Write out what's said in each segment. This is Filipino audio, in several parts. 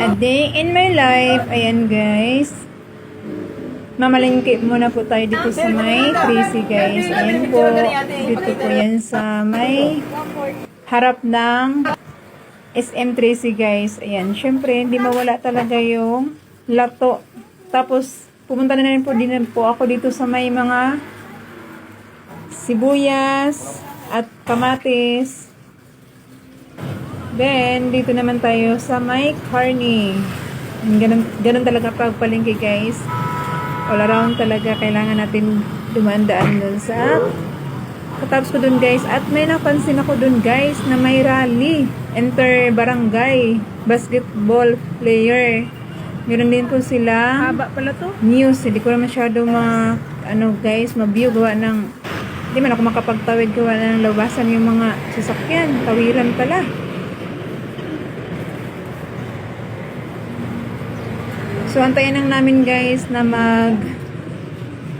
A day in my life. Ayan guys. Mamalingki muna po tayo dito sa may crazy guys. Ayan po. Dito po yan sa may harap ng SM Tracy guys. Ayan. Syempre, hindi mawala talaga yung lato. Tapos, pumunta na rin po din po ako dito sa may mga sibuyas at kamatis. Then, dito naman tayo sa may carne. Yan, Ganun, ganun talaga pagpalingki guys. All around talaga kailangan natin dumandaan dun sa katapos ko dun guys. At may napansin ako dun guys na may rally. Enter barangay basketball player. Meron din po sila Haba pala to. news. Hindi ko na masyado ma, ano guys, ma-view gawa ng, hindi man ako makapagtawid gawa ng labasan yung mga sasakyan. Tawiran pala. So, antayin lang namin guys na mag,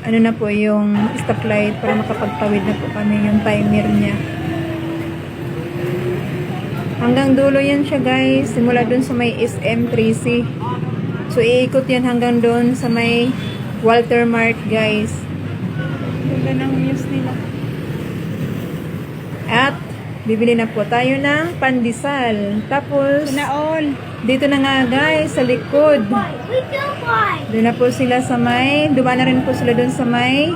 ano na po yung stoplight para makapagtawid na po kami yung timer niya. Hanggang dulo yan siya guys. Simula dun sa may SM3C. So, iikot yan hanggang doon sa may Walter Mart, guys. Ganda ng news nila. At, bibili na po tayo ng pandesal. Tapos, all. dito na nga, guys, sa likod. Doon na po sila sa may, dumaan na rin po sila doon sa may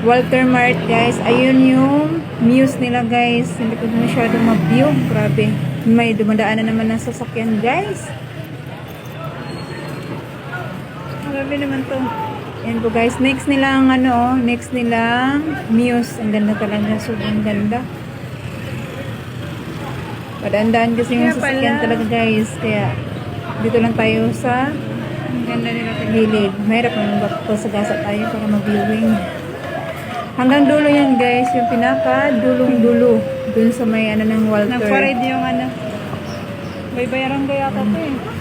Walter Mart, guys. Ayun yung news nila, guys. Hindi ko masyado ma-view. Grabe. May dumadaan na naman ng sasakyan, guys. Grabe naman to. Yan po guys, next nilang ano, oh, next nilang Muse. Ang ganda talaga, sobrang ganda. Padandaan kasi yung Kaya sasakyan talaga guys. Kaya dito lang tayo sa ganda nila gilid. Mahirap naman ba sa gasa tayo para mag-viewing. Hanggang dulo yan guys, yung pinaka dulong-dulo. Dun sa may ano ng Walter. Nagpa-ride yung ano. Baybayaran ko yata to eh.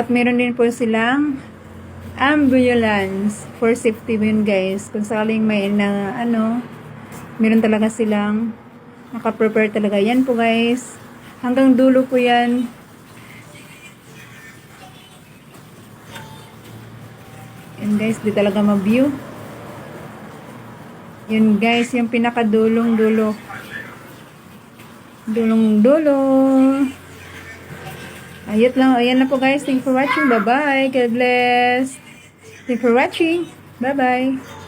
At meron din po silang ambulance for safety yun guys. Kung sakaling may na ano, meron talaga silang naka-prepare talaga. Yan po guys. Hanggang dulo po yan. Yan guys, di talaga ma-view. Yun guys, yung pinakadulong dulo. Dulong dulo. Ayot lang. Ayan na po guys. Thank for watching. Bye-bye. God bless. Thank for watching. Bye-bye.